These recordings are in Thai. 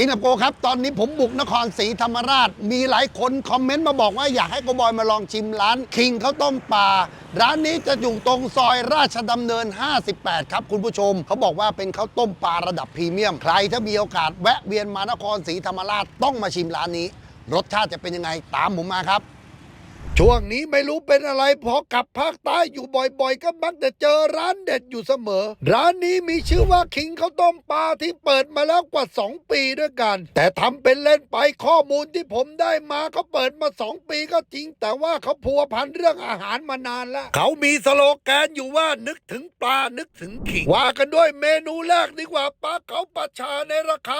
กินกับโกครับ ตอนนี้ผมบุกนครศรีธรรมราช มีหลายคนคอมเมนต์มาบอกว่าอยากให้โกบอยมาลองชิมร้านคิงข้าวต้มปลาร้านนี้จะอยู่ตรงซอยราชดำเนิน 58 ครับคุณผู้ชม เขาบอกว่าเป็นข้าวต้มปลาระดับพรีเมียม ใครถ้ามีโอกาสแวะเวียนมานครศรีธรรมราชต้องมาชิมร้านนี้ รสชาติจะเป็นยังไงตามผมมาครับ ช่วงนี้ไม่รู้เป็นอะไรพอกลับภาคใต้อยู่บ่อยๆ ก็มักจะเจอร้านเด็ดอยู่เสมอ ร้านนี้มีชื่อว่าคิงข้าวต้มปลาที่เปิดมาแล้วกว่า 2 ปีด้วยกัน แต่ทำเป็นเล่นไปข้อมูลที่ผมได้มาเขาเปิดมา 2 ปีก็จริง แต่ว่าเขาพัวพันเรื่องอาหารมานานแล้ว เขามีสโลแกนอยู่ว่านึกถึงปลานึกถึงขิงว่ากันด้วยเมนูแรกดีกว่าปลาเขาปลาชาในราคา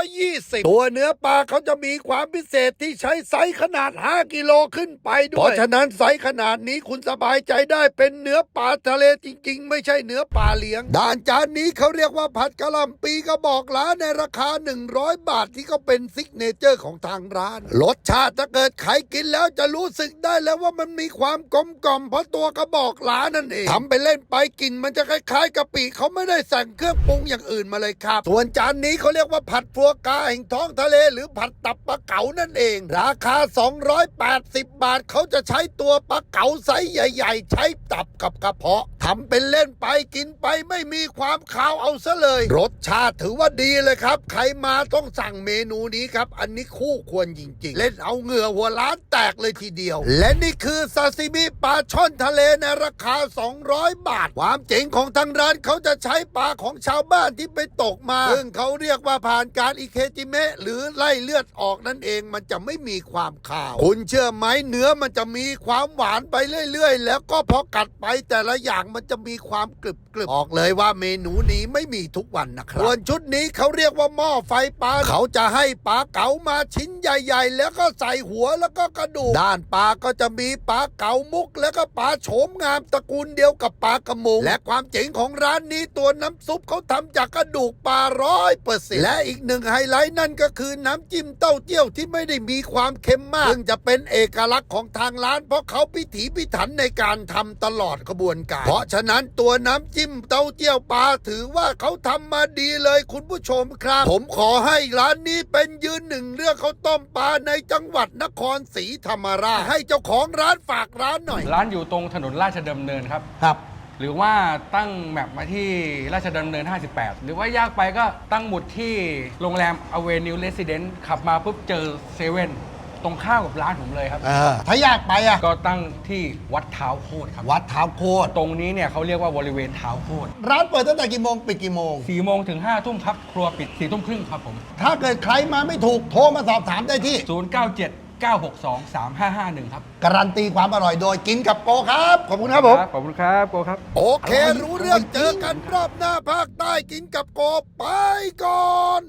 320 ตัวเนื้อปลาเขาจะมีความพิเศษที่ใช้ไซส์ขนาด 5 กิโลขึ้นไปด้วย เพราะฉะนั้นไซส์ขนาดนี้คุณสบายใจได้เป็นเนื้อปลาทะเลจริง ๆ ไม่ใช่เนื้อปลาเลี้ยงด้านจานนี้เขาเรียกว่าผัดกะหล่ำปีกระบอกล้าในราคา 100 บาทที่เขาเป็นซิกเนเจอร์ของทางร้าน รสชาติถ้าเกิดใครกินแล้วจะรู้สึกได้แล้วว่ามันมีความกลมกล่อมเพราะตัวกระบอกล้านั่นเองทำไปเล่นไปกลินมันจะคล้ายๆกะปิเขาไม่ได้ใส่เครื่องปรุงอย่างอื่นมาเลยครับส่วนจานนี้เขาเรียกว่าผัดฟัวกาแห่งท้องทะเล หรือผัดตับปลาเก๋านั่นเอง ราคา 280 บาทเขาจะใช้ตัวปลาเก๋าไซส์ใหญ่ ๆ ใช้ตับกับกระเพาะทำเป็นเล่นไปกินไปไม่มีความคาวเอาซะเลย รสชาติถือว่าดีเลยครับ ใครมาต้องสั่งเมนูนี้ครับ อันนี้คู่ควรจริง ๆ เล่นเอาเหงื่อหัวล้านแตกเลยทีเดียว และนี่คือซาซิมิปลาช่อนทะเลในราคา 200 บาท ความเจ๋งของทางร้านเขาจะใช้ปลาของชาวบ้านที่ไปตกมาซึ่งเขาเรียกว่าผ่านการอิเคจิเมะหรือไล่เลือดออกนั่นเองมันจะไม่มีความคาว คุณเชื่อไหมเนื้อมันันจะมีความหวานไปเรื่อย ๆ แล้วก็พอกัดไปแต่ละอย่างมันจะมีความกรึบกรึบออกเลยว่าเมนูนี้ไม่มีทุกวันนะครับส่วนชุดนี้เขาเรียกว่าหม้อไฟปลาเขาจะให้ปลาเก๋ามาชิ้นใหญ่ ๆ แล้วก็ใส่หัวแล้วก็กระดูกด้านปลาก็จะมีปลาเก๋ามุก แล้วก็ปลาโฉมงามตระกูลเดียวกับปลากระมงและความเจ๋งของร้านนี้ตัวน้ำซุปเขาทำจากกระดูกปลาร้อยเปอร์เซ็นต์และอีกหนึ่งไฮไลท์นั่นก็คือน้ำจิ้มเต้าเจี้ยวที่ไม่ได้มีความเค็มมากซึ่งจะเป็นเอกลักษณ์ของทางร้านเพราะเขาพิถีพิถันในการทำตลอดกระบวนการ เพราะฉะนั้นตัวน้ำจิ้มเต้าเจี้ยวปลาถือว่าเขาทำมาดีเลยคุณผู้ชมครับ ผมขอให้ร้านนี้เป็นยืนหนึ่งเรื่องข้าวต้มปลาในจังหวัดนครศรีธรรมราชให้เจ้าของร้านฝากร้านหน่อย ร้านอยู่ตรงถนนราชดำเนินครับครับหรือว่าตั้งแมปมาที่ราชดำเนิน 58 หรือว่ายากไปก็ตั้งหมุดที่โรงแรม Avenue Residence ขับมาปุ๊บเจอเซเว่น ตรงข้ามกับร้านผมเลยครับ เออถ้าอยากไปอะก็ตั้งที่วัดเท้าโคตรครับ วัดเท้าโคตรตรงนี้เนี่ยเขาเรียกว่าบริเวณเท้าโคตรร้านเปิดตั้งแต่กี่โมงปิดกี่โมง สี่โมงถึง5้าทุ่มครับ ครัวปิด4ี่ทุ่มครึ่งครับผม ถ้าเกิดใครมาไม่ถูกโทรมาสอบถามได้ที่ 097 962 3551 ครับการันตีความอร่อยโดยกินกับโกครับ ขอบคุณครับผมขอบคุณครับโกครับ โอเค รู้เรื่องเจอกันรอบหน้าภาคใต้กินกับโกไปก่อน